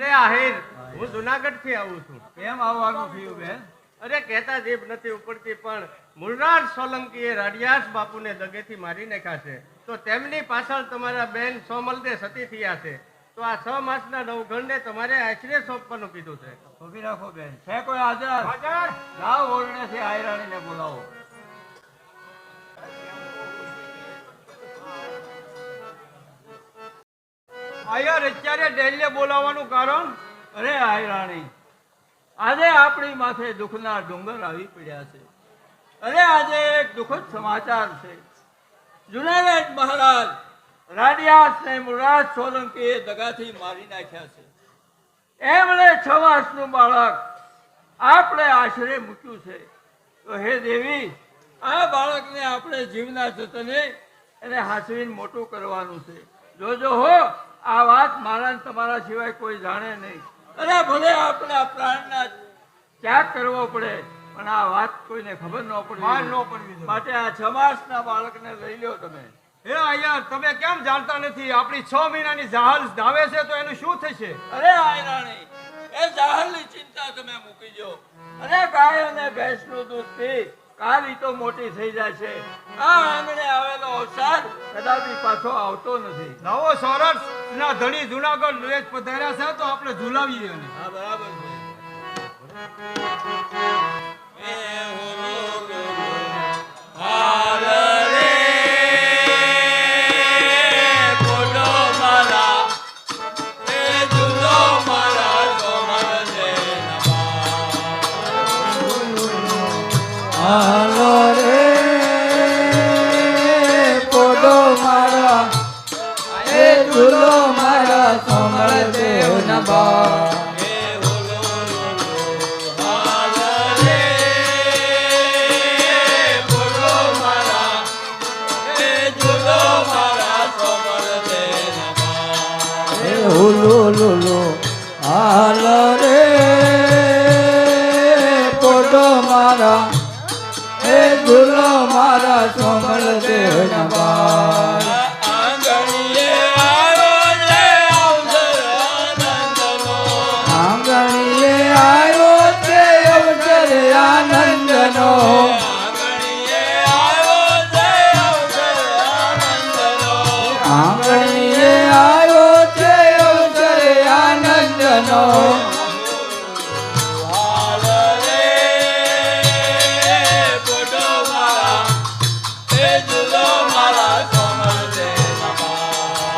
અરે આહિર હું જુનાગઢથી આવું છું. કેમ આવવાનું થયું બેન? અરે કહેતા જીભ નથી ઉપડતી પણ મુરનાર એ રાડિયાસ બાપુને દગેથી મારી નાખ્યા છે. તો તેમની પાછળ તમારા બેન સોમલદે સતી થયા છે. તો આ છ માસના નવઘણને તમારે આશરે સોંપવાનું કીધું છે. ઊભી રાખો બેન. છે કોઈ હાજર? જાઓ ઓરણેથી આયરાણીને બોલાવો. આયર અત્યારે ડેલીએ બોલાવવાનું કારણ? અરે આયરાણી આજે આપણી માથે દુઃખના ડુંગર આવી પડ્યા છે. અરે આજે એક દુઃખદ સમાચાર છે. જુનાગઢ મહારાજ રાડિયાસ ને મુરાજ સોલંકીએ દગાથી મારી નાખ્યા છે. એમણે છ વર્ષનું બાળક આપણે આશરે મૂક્યું છે. તો હે દેવી, આ બાળકને આપણે જીવના જતને એને હાસવીને મોટું કરવાનું છે. જોજો હો આ વાત મારા તમારા સિવાય કોઈ જાણે નહીં. અરે ભલે આપણે આ પ્રાણના ત્યાગ કરવો પડે પણ આ વાત કોઈને ખબર ન પડે ન પડવી માટે આ છ માસના બાળકને લઈ લો તમે. હે આયર તમે કેમ જાણતા નથી? આપણી છ મહિનાની જહાલ ધાવે છે તો એનું શું થશે? અરે આયરાણી એ જહાલની ચિંતા તમે મૂકી જો અરે ગાય અને ભેંસનું દૂધ પી કાલ તો મોટી થઈ જાય છે આ આંગણે કદાપી પાછો આવતો નથી. નવો સૌરાષ્ટ્ર ના ધણી જુનાગઢ લેજ પધાર્યા છે તો આપણે ઝુલાવીએ હા બરાબર છે. હાલો હુલુ લુલુ હાલ રે પોડો મારા એ ઝૂલો મારા સોમળ દેવ આનંદનો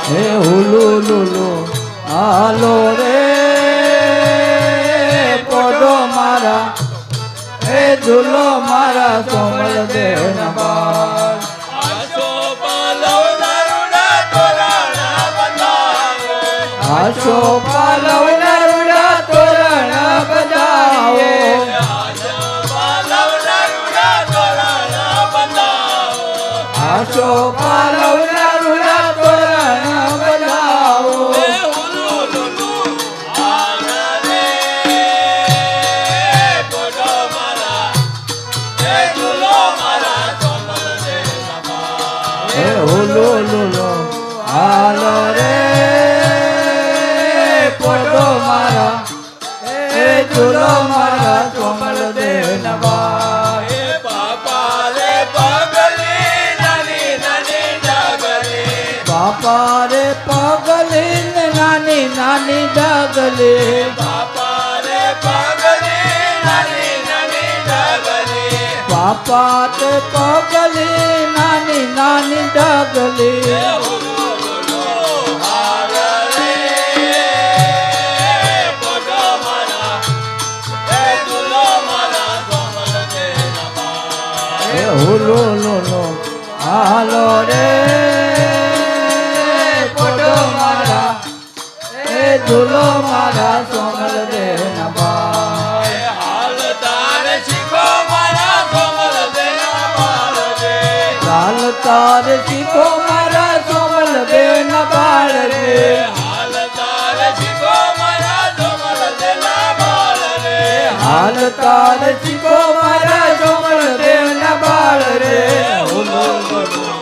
હે હુલુ લુલુ, હાલો રે, પડો મારા હે ઝૂલો મારા સોમલ દેવ નમા આશો પાલવ આશો પાલવ નરુડા તોરણ બજાવો ડગલી બાપા તે પગલે નાની નાની ડગલે હે હુલો લુલો હાલો રે પોડો મારા હે ઝૂલો મારા સોમલ દેવ હાલ તાર શીખો મારા સોમલ દેવ ના બાળ રે. હાલ તાર શીખો મારા સોમલ દેવ ના બાળ રે. હુલો લુલો હે